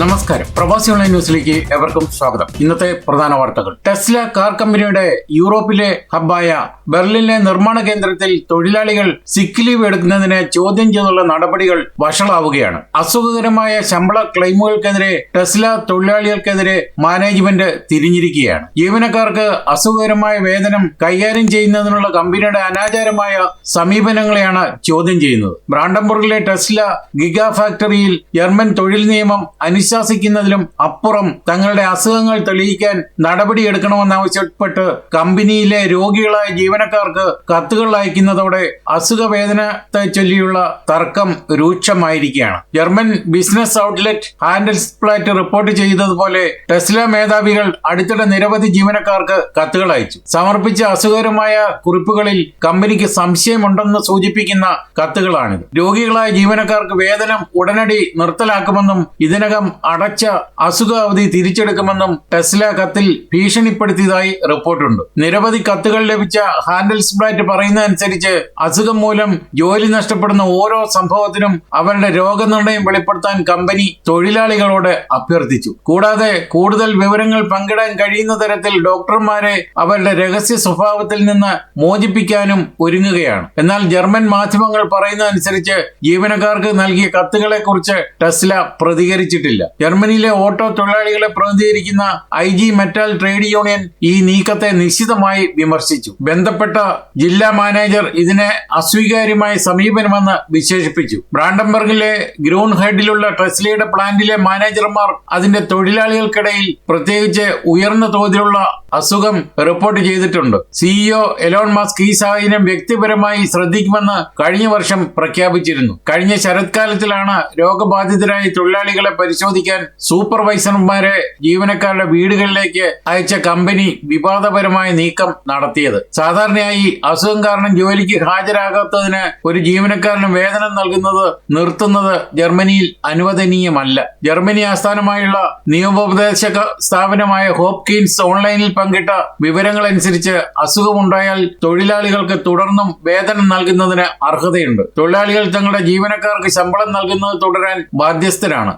നമസ്കാരം. പ്രവാസി ഓൺലൈൻ ന്യൂസിലേക്ക് എവർക്കും സ്വാഗതം. ഇന്നത്തെ പ്രധാന വാർത്തകൾ. ടെസ്ല കാർ കമ്പനിയുടെ യൂറോപ്പിലെ ഹബ്ബായ ബെർലിനിലെ നിർമ്മാണ കേന്ദ്രത്തിൽ തൊഴിലാളികൾ സിക്ക് ലീവ് എടുക്കുന്നതിനെ ചോദ്യം ചെയ്തുള്ള നടപടികൾ വഷളാവുകയാണ്. അസുഖകരമായ ശമ്പള ക്ലെയിമുകൾക്കെതിരെ ടെസ്ല തൊഴിലാളികൾക്കെതിരെ മാനേജ്മെന്റ് തിരിഞ്ഞിരിക്കുകയാണ്. ജീവനക്കാർക്ക് അസുഖകരമായ വേതനം കൈകാര്യം ചെയ്യുന്നതിനുള്ള കമ്പനിയുടെ അനാചാരമായ സമീപനങ്ങളെയാണ് ചോദ്യം ചെയ്യുന്നത്. ബ്രാൻഡംബർഗിലെ ടെസ്ല ഗിഗാ ഫാക്ടറിയിൽ ജർമ്മൻ തൊഴിൽ നിയമം അനുശാസിക്കുന്നതിലും അപ്പുറം തങ്ങളുടെ അസുഖങ്ങൾ തെളിയിക്കാൻ നടപടിയെടുക്കണമെന്നാവശ്യപ്പെട്ട് കമ്പനിയിലെ രോഗികളായ ജീവനക്കാർക്ക് കത്തുകൾ അയക്കുന്നതോടെ അസുഖവേദനത്തെ ചൊല്ലിയുള്ള തർക്കം രൂക്ഷമായിരിക്കുകയാണ്. German business outlet Handelsblatt report ചെയ്തതുപോലെ ടെസ്ല മേധാവികൾ അടുത്തിടെ നിരവധി ജീവനക്കാർക്ക് കത്തുകൾ അയച്ചു. സമർപ്പിച്ച അസുഖകരമായ കുറിപ്പുകളിൽ കമ്പനിക്ക് സംശയമുണ്ടെന്ന് സൂചിപ്പിക്കുന്ന കത്തുകളാണിത്. രോഗികളായ ജീവനക്കാർക്ക് വേതനം ഉടനടി നിർത്തലാക്കുമെന്നും ഇതിനകം അടച്ച അസുഖ അവധി തിരിച്ചെടുക്കുമെന്നും ടെസ്ല കത്തിൽ ഭീഷണിപ്പെടുത്തിയതായി റിപ്പോർട്ടുണ്ട്. നിരവധി കത്തുകൾ ലഭിച്ച ഹാൻഡൽസ് ബ്ലാറ്റ് പറയുന്നതനുസരിച്ച് അസുഖം മൂലം ജോലി നഷ്ടപ്പെടുന്ന ഓരോ സംഭവത്തിനും അവരുടെ രോഗനിർണയം വെളിപ്പെടുത്താൻ കമ്പനി തൊഴിലാളികളോട് അഭ്യർത്ഥിച്ചു. കൂടാതെ കൂടുതൽ വിവരങ്ങൾ പങ്കിടാൻ കഴിയുന്ന തരത്തിൽ ഡോക്ടർമാരെ അവരുടെ രഹസ്യ സ്വഭാവത്തിൽ നിന്ന് മോചിപ്പിക്കാനും ഒരുങ്ങുകയാണ്. എന്നാൽ ജർമ്മൻ മാധ്യമങ്ങൾ പറയുന്നതനുസരിച്ച് ജീവനക്കാർക്ക് നൽകിയ കത്തുകളെ കുറിച്ച് ടെസ്ല പ്രതികരിച്ചിട്ടില്ല. ജർമ്മനിയിലെ ഓട്ടോ തൊഴിലാളികളെ പ്രതിനിധീകരിക്കുന്ന I G metal trade union ഈ നീക്കത്തെ നിശ്ചിതമായി വിമർശിച്ചു. ബന്ധപ്പെട്ട ജില്ലാ മാനേജർ ഇതിനെ അസ്വീകാര്യമായ സമീപനമെന്ന് വിശേഷിപ്പിച്ചു. ബ്രാൻഡംബർഗിലെ ഗ്രൂൺ ഹെഡിലുള്ള ടെസ്ലയുടെ പ്ലാന്റിലെ മാനേജർമാർ അതിന്റെ തൊഴിലാളികൾക്കിടയിൽ പ്രത്യേകിച്ച് ഉയർന്ന തോതിലുള്ള അസുഖം റിപ്പോർട്ട് ചെയ്തിട്ടുണ്ട്. സിഇഒ എലോൺ മസ്ക് ഈ സാഹചര്യം വ്യക്തിപരമായി ശ്രദ്ധിക്കുമെന്ന് കഴിഞ്ഞ വർഷം പ്രഖ്യാപിച്ചിരുന്നു. കഴിഞ്ഞ ശരത്കാലത്തിലാണ് രോഗബാധിതരായ തൊഴിലാളികളെ പരിശോധിക്കാൻ സൂപ്പർവൈസർമാരെ ജീവനക്കാരുടെ വീടുകളിലേക്ക് അയച്ച കമ്പനി വിവാദപരമായ നീക്കം നടത്തിയത്. സാധാരണയായി അസുഖം കാരണം ജോലിക്ക് ഹാജരാകാത്തതിന് ഒരു ജീവനക്കാരന് വേതനം നൽകുന്നത് നിർത്തുന്നത് ജർമ്മനിയിൽ അനുവദനീയമല്ല. ജർമ്മനി ആസ്ഥാനമായുള്ള നിയമോപദേശക സ്ഥാപനമായ ഹോപ്കിൻസ് ഓൺലൈനിൽ പങ്കിട്ട വിവരങ്ങളനുസരിച്ച് അസുഖമുണ്ടായാൽ തൊഴിലാളികൾക്ക് തുടർന്നും വേതനം നൽകുന്നതിന് അർഹതയുണ്ട്. തൊഴിലാളികൾ തങ്ങളുടെ ജീവനക്കാർക്ക് ശമ്പളം നൽകുന്നത് തുടരാൻ ബാധ്യസ്ഥരാണ്.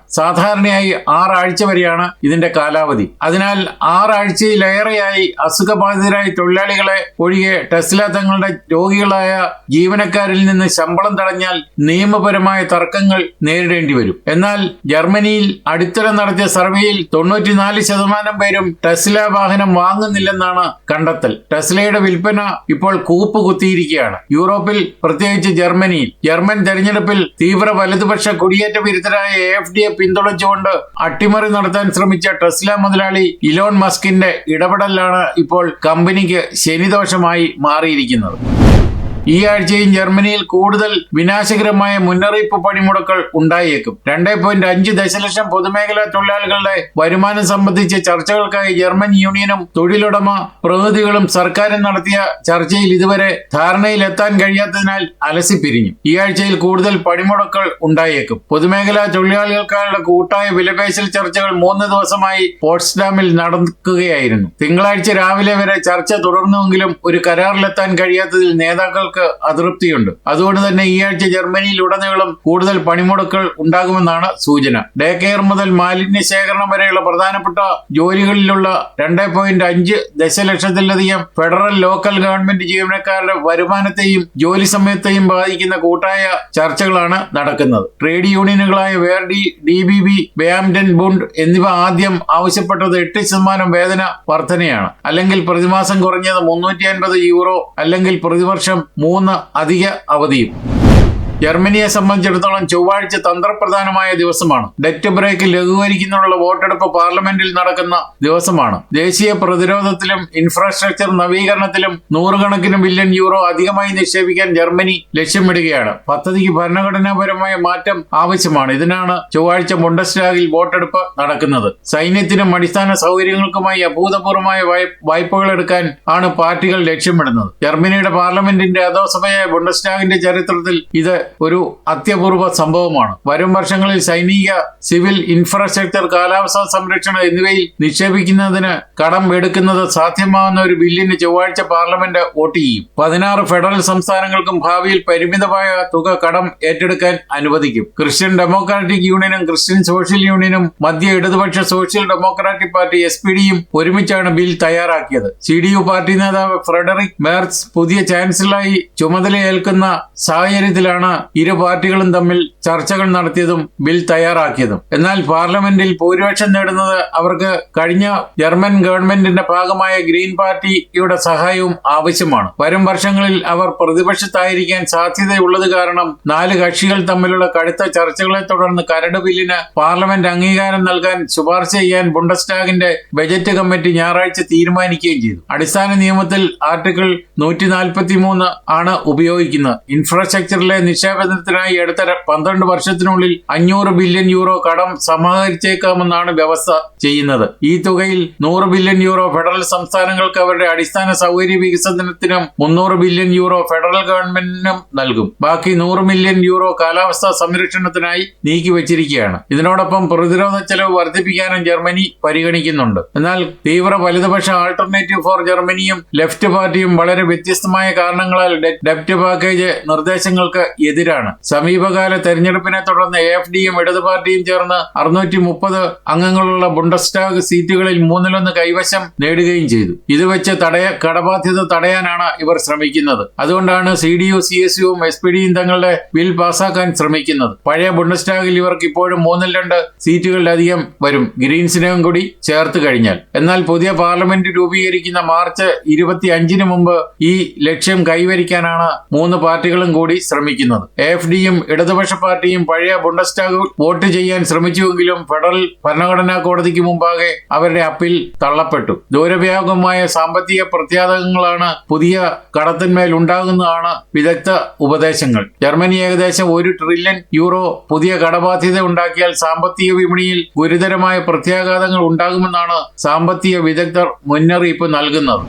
സാധാരണയായി ആറാഴ്ച വരെയാണ് ഇതിന്റെ കാലാവധി. അതിനാൽ ആറാഴ്ചയിലേറെയായി അസുഖബാധിതരായ തൊഴിലാളികളെ ഒഴികെ ടെസ്ല തങ്ങളുടെ രോഗികളായ ജീവനക്കാരിൽ നിന്ന് ശമ്പളം തടഞ്ഞാൽ നിയമപരമായ തർക്കങ്ങൾ നേരിടേണ്ടി വരും. എന്നാൽ ജർമ്മനിയിൽ അടുത്തിടെ നടത്തിയ സർവേയിൽ തൊണ്ണൂറ്റിനാല് ശതമാനം പേരും ടെസ്ല വാഹനം വാങ്ങുന്നില്ലെന്നാണ് കണ്ടെത്തൽ. ടെസ്ലയുടെ വിൽപ്പന ഇപ്പോൾ കൂപ്പ് കുത്തിയിരിക്കുകയാണ് യൂറോപ്പിൽ പ്രത്യേകിച്ച് ജർമ്മനിയിൽ. ജർമ്മൻ തെരഞ്ഞെടുപ്പിൽ തീവ്ര വലതുപക്ഷ കുടിയേറ്റ വിരുദ്ധരായ എഫ് ഡിയെ പിന്തുണച്ചുകൊണ്ട് അട്ടിമറി നടത്താൻ ശ്രമിച്ച ടെസ്ല മുതലാളി ഇലോൺ മസ്കിന്റെ ഇടപെടലാണ് ഇപ്പോൾ കമ്പനിക്ക് ശനിദോഷമായി മാറിയിരിക്കുന്നത്. ഈ ആഴ്ചയും ജർമ്മനിയിൽ കൂടുതൽ വിനാശകരമായ മുന്നറിയിപ്പ് പണിമുടക്കൾ ഉണ്ടായേക്കും. രണ്ടേ പോയിന്റ് അഞ്ച് ദശലക്ഷം പൊതുമേഖലാ തൊഴിലാളികളുടെ വരുമാനം സംബന്ധിച്ച ചർച്ചകൾക്കായി ജർമ്മൻ യൂണിയനും തൊഴിലുടമ പ്രതിനിധികളും സർക്കാരും നടത്തിയ ചർച്ചയിൽ ഇതുവരെ ധാരണയിലെത്താൻ കഴിയാത്തതിനാൽ അലസിപ്പിരിഞ്ഞു ഈ ആഴ്ചയിൽ കൂടുതൽ പണിമുടക്കൾ ഉണ്ടായേക്കും. പൊതുമേഖലാ തൊഴിലാളികൾക്കായുള്ള കൂട്ടായ വിലപേശൽ ചർച്ചകൾ മൂന്ന് ദിവസമായി പോട്സ്ഡാമിൽ നടക്കുകയായിരുന്നു. തിങ്കളാഴ്ച രാവിലെ വരെ ചർച്ച തുടർന്നുവെങ്കിലും ഒരു കരാറിലെത്താൻ കഴിയാത്തതിൽ നേതാക്കൾ ജനങ്ങൾക്ക് അതൃപ്തിയുണ്ട്. അതുകൊണ്ട് തന്നെ ഈ ആഴ്ച ജർമ്മനിയിൽ ഉടനീളം കൂടുതൽ പണിമുടക്കൾ ഉണ്ടാകുമെന്നാണ് സൂചന. ഡേ കെയർ മുതൽ മാലിന്യ ശേഖരണം വരെയുള്ള പ്രധാനപ്പെട്ട ജോലികളിലുള്ള രണ്ടേ പോയിന്റ് അഞ്ച് ദശലക്ഷത്തിലധികം ഫെഡറൽ ലോക്കൽ ഗവൺമെന്റ് ജീവനക്കാരുടെ വരുമാനത്തെയും ജോലി സമയത്തെയും ബാധിക്കുന്ന കൂട്ടായ ചർച്ചകളാണ് നടക്കുന്നത്. Trade യൂണിയനുകളായ Verdi D B B Beamtenbund എന്നിവ ആദ്യം ആവശ്യപ്പെട്ടത് എട്ട് ശതമാനം വേതന വർധനയാണ്. അല്ലെങ്കിൽ പ്രതിമാസം കുറഞ്ഞത് മുന്നൂറ്റി അൻപത് യൂറോ അല്ലെങ്കിൽ പ്രതിവർഷം മൂന്ന് അധിക അവധിയും. ജർമ്മനിയെ സംബന്ധിച്ചിടത്തോളം ചൊവ്വാഴ്ച തന്ത്രപ്രധാനമായ ദിവസമാണ്. ഡെറ്റ് ബ്രേക്ക് ലഘൂകരിക്കുന്നതിനുള്ള വോട്ടെടുപ്പ് പാർലമെന്റിൽ നടക്കുന്ന ദിവസമാണ്. ദേശീയ പ്രതിരോധത്തിലും ഇൻഫ്രാസ്ട്രക്ചർ നവീകരണത്തിലും നൂറുകണക്കിന് ബില്യൺ യൂറോ അധികമായി നിക്ഷേപിക്കാൻ ജർമ്മനി ലക്ഷ്യമിടുകയാണ്. പദ്ധതിക്ക് ഭരണഘടനാപരമായ മാറ്റം ആവശ്യമാണ്. ഇതിനാണ് ചൊവ്വാഴ്ച ബുണ്ടസ്റ്റാഗിൽ വോട്ടെടുപ്പ് നടക്കുന്നത്. സൈന്യത്തിനും അടിസ്ഥാന സൗകര്യങ്ങൾക്കുമായി അഭൂതപൂർവമായ വായ്പകൾ എടുക്കാൻ ആണ് പാർട്ടികൾ ലക്ഷ്യമിടുന്നത്. ജർമ്മനിയുടെ പാർലമെന്റിന്റെ അധോസഭയായ ബുണ്ടസ്റ്റാഗിന്റെ ചരിത്രത്തിൽ ഇത് ഒരു അത്യപൂർവ സംഭവമാണ്. വരും വർഷങ്ങളിൽ സൈനിക സിവിൽ ഇൻഫ്രാസ്ട്രക്ചർ കാലാവസ്ഥാ സംരക്ഷണം എന്നിവയിൽ നിക്ഷേപിക്കുന്നതിന് കടം എടുക്കുന്നത് സാധ്യമാകുന്ന ഒരു ബില്ലിന് ചൊവ്വാഴ്ച പാർലമെന്റ് വോട്ട് ചെയ്യും. പതിനാറ് ഫെഡറൽ സംസ്ഥാനങ്ങൾക്കും ഭാവിയിൽ പരിമിതമായ തുക കടം ഏറ്റെടുക്കാൻ അനുവദിക്കും. ക്രിസ്ത്യൻ ഡെമോക്രാറ്റിക് യൂണിയനും ക്രിസ്ത്യൻ സോഷ്യൽ യൂണിയനും മധ്യ ഇടതുപക്ഷ social democratic party S P ഡിയും ഒരുമിച്ചാണ് ബിൽ തയ്യാറാക്കിയത്. സി ഡി യു പാർട്ടി നേതാവ് ഫ്രെഡറിക് മേർസ് പുതിയ ചാൻസലറായി ചുമതലയേൽക്കുന്ന സാഹചര്യത്തിലാണ് ഇരു പാർട്ടികളും തമ്മിൽ ചർച്ചകൾ നടത്തിയതും ബിൽ തയ്യാറാക്കിയതും. എന്നാൽ പാർലമെന്റിൽ ഭൂരിപക്ഷം നേടുന്നത് അവർക്ക് കഴിഞ്ഞ ജർമ്മൻ ഗവൺമെന്റിന്റെ ഭാഗമായ ഗ്രീൻ പാർട്ടിയുടെ സഹായവും ആവശ്യമാണ്. വരും വർഷങ്ങളിൽ അവർ പ്രതിപക്ഷത്തായിരിക്കാൻ സാധ്യതയുള്ളത് കാരണം നാല് കക്ഷികൾ തമ്മിലുള്ള കടുത്ത ചർച്ചകളെ തുടർന്ന് കരട് ബില്ലിന് പാർലമെന്റ് അംഗീകാരം നൽകാൻ ശുപാർശ ചെയ്യാൻ ബുണ്ടസ്റ്റാഗിന്റെ ബജറ്റ് കമ്മിറ്റി ഞായറാഴ്ച തീരുമാനിക്കുകയും ചെയ്തു. അടിസ്ഥാന നിയമത്തിൽ ആർട്ടിക്കിൾ നൂറ്റി നാൽപ്പത്തി മൂന്ന് ആണ് ഉപയോഗിക്കുന്നത്. ഇൻഫ്രാസ്ട്രക്ചറിലെ നിക്ഷേപത്തിനായി അടുത്ത പന്ത്രണ്ട് വർഷത്തിനുള്ളിൽ അഞ്ഞൂറ് ബില്യൺ യൂറോ കടം സമാഹരിച്ചേക്കാമെന്നാണ് വ്യവസ്ഥ ചെയ്യുന്നത്. ഈ തുകയിൽ നൂറ് ബില്യൺ യൂറോ ഫെഡറൽ സംസ്ഥാനങ്ങൾക്ക് അവരുടെ അടിസ്ഥാന സൗകര്യ വികസനത്തിനും മുന്നൂറ് ബില്യൺ യൂറോ ഫെഡറൽ ഗവൺമെന്റിനും നൽകും. ബാക്കി നൂറ് മില്യൺ യൂറോ കാലാവസ്ഥാ സംരക്ഷണത്തിനായി നീക്കിവച്ചിരിക്കുകയാണ് ഇതിനോടൊപ്പം പ്രതിരോധ ചെലവ് വർദ്ധിപ്പിക്കാനും ജർമ്മനി പരിഗണിക്കുന്നുണ്ട്. എന്നാൽ തീവ്ര വലതുപക്ഷ ആൾട്ടർനേറ്റീവ് ഫോർ ജർമ്മനിയും ലെഫ്റ്റ് പാർട്ടിയും വളരെ വ്യത്യസ്തമായ കാരണങ്ങളാൽ ഡെപ്റ്റ് പാക്കേജ് നിർദ്ദേശങ്ങൾക്ക് എതിരാണ്. സമീപകാല തെരഞ്ഞെടുപ്പിനെ തുടർന്ന് എ എഫ് ഡിയും ഇടതു പാർട്ടിയും ചേർന്ന് അറുന്നൂറ്റി മുപ്പത് അംഗങ്ങളുള്ള ബുണ്ടസ്റ്റാഗ് സീറ്റുകളിൽ മൂന്നിലൊന്ന് കൈവശം നേടുകയും ചെയ്തു. ഇത് വെച്ച് തടയ കടബാധ്യത തടയാനാണ് ഇവർ ശ്രമിക്കുന്നത്. അതുകൊണ്ടാണ് C D U C S യുവും S P ഡിയും തങ്ങളുടെ ബിൽ പാസാക്കാൻ ശ്രമിക്കുന്നത്. പഴയ ബുണ്ടസ്റ്റാഗിൽ ഇവർക്ക് ഇപ്പോഴും മൂന്നിൽ രണ്ട് സീറ്റുകളിലധികം വരും. ഗ്രീൻസിനെയും കൂടി ചേർത്ത് കഴിഞ്ഞാൽ. എന്നാൽ പുതിയ പാർലമെന്റ് രൂപീകരിക്കുന്ന മാർച്ച് ഇരുപത്തി അഞ്ചിന് മുമ്പ് ഈ ലക്ഷ്യം കൈവരിക്കാനാണ് മൂന്ന് പാർട്ടികളും കൂടി ശ്രമിക്കുന്നത്. എഫ് ഡിയും ഇടതുപക്ഷ പാർട്ടിയും പഴയ ബുണ്ടസ്റ്റാഗ് വോട്ട് ചെയ്യാൻ ശ്രമിച്ചുവെങ്കിലും ഫെഡറൽ ഭരണഘടനാ കോടതിക്ക് മുമ്പാകെ അവരുടെ അപ്പീൽ തള്ളപ്പെട്ടു. ദൂരവ്യാപകമായ സാമ്പത്തിക പ്രത്യാഘാതങ്ങളാണ് പുതിയ കടത്തിന്മേൽ ഉണ്ടാകുന്നതാണ് വിദഗ്ധ ഉപദേശങ്ങൾ. ജർമ്മനി ഏകദേശം ഒരു ട്രില്യൺ യൂറോ പുതിയ കടബാധ്യത ഉണ്ടാക്കിയാൽ സാമ്പത്തിക വിപണിയിൽ ഗുരുതരമായ പ്രത്യാഘാതങ്ങൾ ഉണ്ടാകുമെന്നാണ് സാമ്പത്തിക വിദഗ്ധർ മുന്നറിയിപ്പ് നൽകുന്നത്.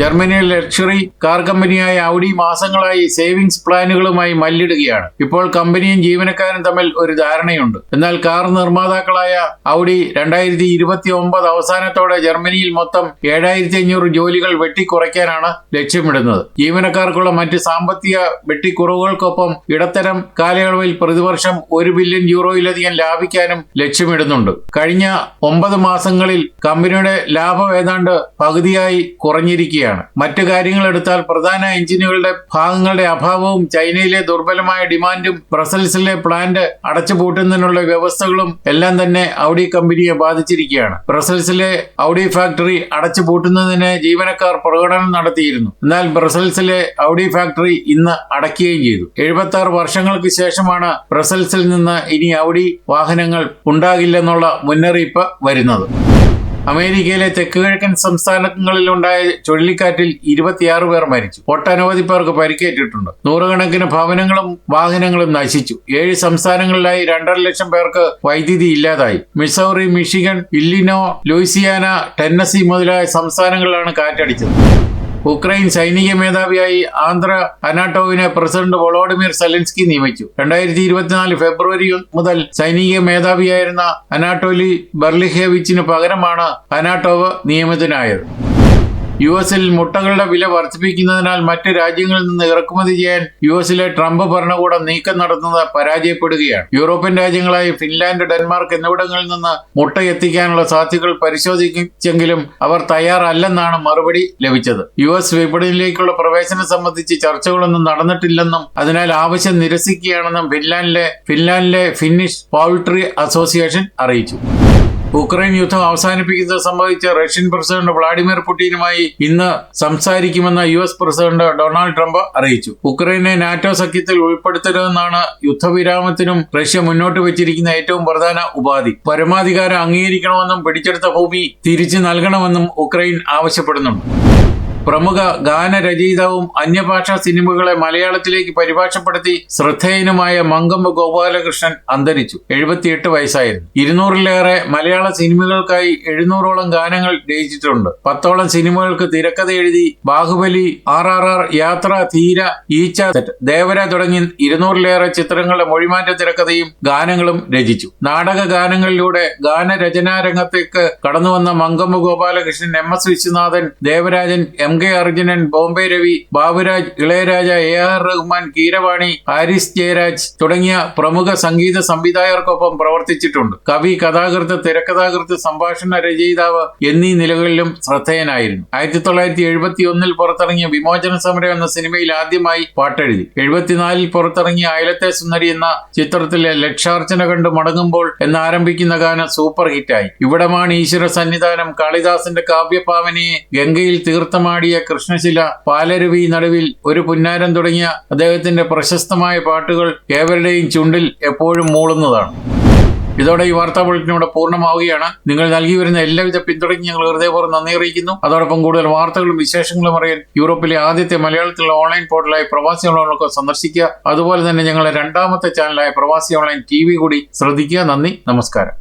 ജർമ്മനിയിലെ ലക്ഷറി കാർ കമ്പനിയായ ഔഡി മാസങ്ങളായി സേവിങ്സ് പ്ലാനുകളുമായി മല്ലിടുകയാണ്. ഇപ്പോൾ കമ്പനിയും ജീവനക്കാരും തമ്മിൽ ഒരു ധാരണയുണ്ട്. എന്നാൽ കാർ നിർമ്മാതാക്കളായ ഔഡി രണ്ടായിരത്തി ഇരുപത്തി ഒമ്പത് അവസാനത്തോടെ ജർമ്മനിയിൽ മൊത്തം ഏഴായിരത്തി അഞ്ഞൂറ് ജോലികൾ വെട്ടിക്കുറയ്ക്കാനാണ് ലക്ഷ്യമിടുന്നത്. ജീവനക്കാർക്കുള്ള മറ്റ് സാമ്പത്തിക വെട്ടിക്കുറവുകൾക്കൊപ്പം ഇടത്തരം കാലയളവിൽ പ്രതിവർഷം ഒരു ബില്യൺ യൂറോയിലധികം ലാഭിക്കാനും ലക്ഷ്യമിടുന്നുണ്ട്. കഴിഞ്ഞ ഒമ്പത് മാസങ്ങളിൽ കമ്പനിയുടെ ലാഭം ഏതാണ്ട് പകുതിയായി കുറഞ്ഞിരിക്കുകയാണ്. മറ്റു കാര്യങ്ങൾ എടുത്താൽ പ്രധാന എഞ്ചിനുകളുടെ ഭാഗങ്ങളുടെ അഭാവവും ചൈനയിലെ ദുർബലമായ ഡിമാൻഡും ബ്രസൽസിലെ പ്ലാന്റ് അടച്ചുപൂട്ടുന്നതിനുള്ള വ്യവസ്ഥകളും എല്ലാം തന്നെ ഔഡി കമ്പനിയെ ബാധിച്ചിരിക്കുകയാണ്. ബ്രസൽസിലെ ഔഡി ഫാക്ടറി അടച്ചുപൂട്ടുന്നതിന് ജീവനക്കാർ പ്രകടനം നടത്തിയിരുന്നു. എന്നാൽ ബ്രസൽസിലെ ഔഡി ഫാക്ടറി ഇന്ന് അടയ്ക്കുകയും ചെയ്തു. എഴുപത്തി ആറ് വർഷങ്ങൾക്ക് ശേഷമാണ് ബ്രസൽസിൽ നിന്ന് ഇനി ഔഡി വാഹനങ്ങൾ ഉണ്ടാകില്ലെന്നുള്ള മുന്നറിയിപ്പ് വരുന്നത്. അമേരിക്കയിലെ തെക്കുകിഴക്കൻ സംസ്ഥാനങ്ങളിലുണ്ടായ ചുഴലിക്കാറ്റിൽ ഇരുപത്തിയാറ് പേർ മരിച്ചു. ഒട്ടനവധി പേർക്ക് പരിക്കേറ്റിട്ടുണ്ട്. നൂറുകണക്കിന് ഭവനങ്ങളും വാഹനങ്ങളും നശിച്ചു. ഏഴ് സംസ്ഥാനങ്ങളിലായി രണ്ടര ലക്ഷം പേർക്ക് വൈദ്യുതി ഇല്ലാതായി. Missouri Michigan Illinois Louisiana Tennessee മുതലായ സംസ്ഥാനങ്ങളിലാണ് കാറ്റടിച്ചത്. ഉക്രൈൻ സൈനിക മേധാവിയായി ആന്ധ്ര അനാട്ടോവിനെ പ്രസിഡന്റ് വൊളോഡിമിർ സെലൻസ്കി നിയമിച്ചു. രണ്ടായിരത്തി ഇരുപത്തിനാല് ഫെബ്രുവരി മുതൽ സൈനിക മേധാവിയായിരുന്ന അനാട്ടോലി ബർലിഹേവിച്ചിന് പകരമാണ് അനാട്ടോവ് നിയമിതനായത്. യു എസിൽ മുട്ടകളുടെ വില വർദ്ധിപ്പിക്കുന്നതിനാൽ മറ്റ് രാജ്യങ്ങളിൽ നിന്ന് ഇറക്കുമതി ചെയ്യാൻ യു എസിലെ ട്രംപ് ഭരണകൂടം നീക്കം നടത്തുന്നത് പരാജയപ്പെടുകയാണ്. യൂറോപ്യൻ രാജ്യങ്ങളായ ഫിൻലാൻഡ് ഡെൻമാർക്ക് എന്നിവിടങ്ങളിൽ നിന്ന് മുട്ട എത്തിക്കാനുള്ള സാധ്യതകൾ പരിശോധിച്ചെങ്കിലും അവർ തയ്യാറല്ലെന്നാണ് മറുപടി ലഭിച്ചത്. യു എസ് വിപണിയിലേക്കുള്ള പ്രവേശനം സംബന്ധിച്ച് ചർച്ചകളൊന്നും നടന്നിട്ടില്ലെന്നും അതിനാൽ ആവശ്യം നിരസിക്കുകയാണെന്നും ഫിൻലാൻഡിലെ ഫിൻലാൻഡിലെ ഫിന്നിഷ് പൗൾട്രി അസോസിയേഷൻ അറിയിച്ചു. ഉക്രൈൻ യുദ്ധം അവസാനിപ്പിക്കുന്നത് സംബന്ധിച്ച് റഷ്യൻ പ്രസിഡന്റ് വ്ളാഡിമിർ പുടിനുമായി ഇന്ന് സംസാരിക്കുമെന്ന് U S president Donald Trump അറിയിച്ചു. ഉക്രൈനെ നാറ്റോ സഖ്യത്തിൽ ഉൾപ്പെടുത്തരുതെന്നാണ് യുദ്ധവിരാമത്തിനും റഷ്യ മുന്നോട്ട് വെച്ചിരിക്കുന്ന ഏറ്റവും പ്രധാന ഉപാധി. പരമാധികാരം അംഗീകരിക്കണമെന്നും പിടിച്ചെടുത്ത ഭൂമി തിരിച്ചു നൽകണമെന്നും ഉക്രൈൻ ആവശ്യപ്പെടുന്നുണ്ട്. പ്രമുഖ ഗാനരചയിതാവും അന്യഭാഷാ സിനിമകളെ മലയാളത്തിലേക്ക് പരിഭാഷപ്പെടുത്തി ശ്രദ്ധേയനുമായ മങ്കമ്പ് ഗോപാലകൃഷ്ണൻ അന്തരിച്ചു. എഴുപത്തിയെട്ട് വയസ്സായിരുന്നു. ഇരുന്നൂറിലേറെ മലയാള സിനിമകൾക്കായി എഴുന്നൂറോളം ഗാനങ്ങൾ രചിച്ചിട്ടുണ്ട്. പത്തോളം സിനിമകൾക്ക് തിരക്കഥ എഴുതി ബാഹുബലി ആർ ആർ ആർ യാത്ര തീര ഈച്ച ദേവര തുടങ്ങി ഇരുന്നൂറിലേറെ ചിത്രങ്ങളുടെ മൊഴിമാറ്റ തിരക്കഥയും ഗാനങ്ങളും രചിച്ചു. നാടക ഗാനങ്ങളിലൂടെ ഗാനരചനാരംഗത്തേക്ക് കടന്നുവന്ന Mankombu Gopalakrishnan M S Viswanathan Devarajan M K Arjunan Bombay Ravi Baburaj Ilaiyaraaja A R Rahman Keeravani Harris Jayaraj തുടങ്ങിയ പ്രമുഖ സംഗീത സംവിധായകർക്കൊപ്പം പ്രവർത്തിച്ചിട്ടുണ്ട്. കവി കഥാകൃത്ത് തിരക്കഥാകൃത്ത് സംഭാഷണ രചയിതാവ് എന്നീ നിലകളിലും ശ്രദ്ധേയനായിരുന്നു. ആയിരത്തി തൊള്ളായിരത്തി എഴുപത്തി ഒന്നിൽ പുറത്തിറങ്ങിയ വിമോചന സമരം എന്ന സിനിമയിൽ ആദ്യമായി പാട്ടെഴുതി. എഴുപത്തിനാലിൽ പുറത്തിറങ്ങിയ അയലത്തെ സുന്ദരി എന്ന ചിത്രത്തിലെ ലക്ഷാർച്ചന കണ്ട് മടങ്ങുമ്പോൾ എന്നാരംഭിക്കുന്ന ഗാനം സൂപ്പർ ഹിറ്റായി. ഇവിടമാണ് ഈശ്വര സന്നിധാനം. കാളിദാസന്റെ കാവ്യഭാവനയെ ഗംഗയിൽ തീർത്ഥമാടിയ കൃഷ്ണശില പാലരുവി നടുവിൽ ഒരു പുന്നാരം തുടങ്ങിയ അദ്ദേഹത്തിന്റെ പ്രശസ്തമായ പാട്ടുകൾ ഏവരുടെയും ചുണ്ടിൽ എപ്പോഴും മൂളുന്നതാണ്. ഇതോടെ ഈ വാർത്താ ബുള്ളറ്റിൻ ഇവിടെ പൂർണമാവുകയാണ്. നിങ്ങൾ നൽകി വരുന്ന എല്ലാവിധ പിന്തുണയ്ക്ക് ഞങ്ങൾ ഹൃദയപൂർവം നന്ദി അറിയിക്കുന്നു. അതോടൊപ്പം കൂടുതൽ വാർത്തകളും വിശേഷങ്ങളും അറിയാൻ യൂറോപ്പിലെ ആദ്യത്തെ മലയാളത്തിലുള്ള ഓൺലൈൻ പോർട്ടലായ പ്രവാസി ഓൺലൈനൊക്കെ സന്ദർശിക്കുക. അതുപോലെ തന്നെ ഞങ്ങളുടെ രണ്ടാമത്തെ ചാനലായ പ്രവാസി ഓൺലൈൻ ടി കൂടി ശ്രദ്ധിക്കുക. നന്ദി നമസ്കാരം.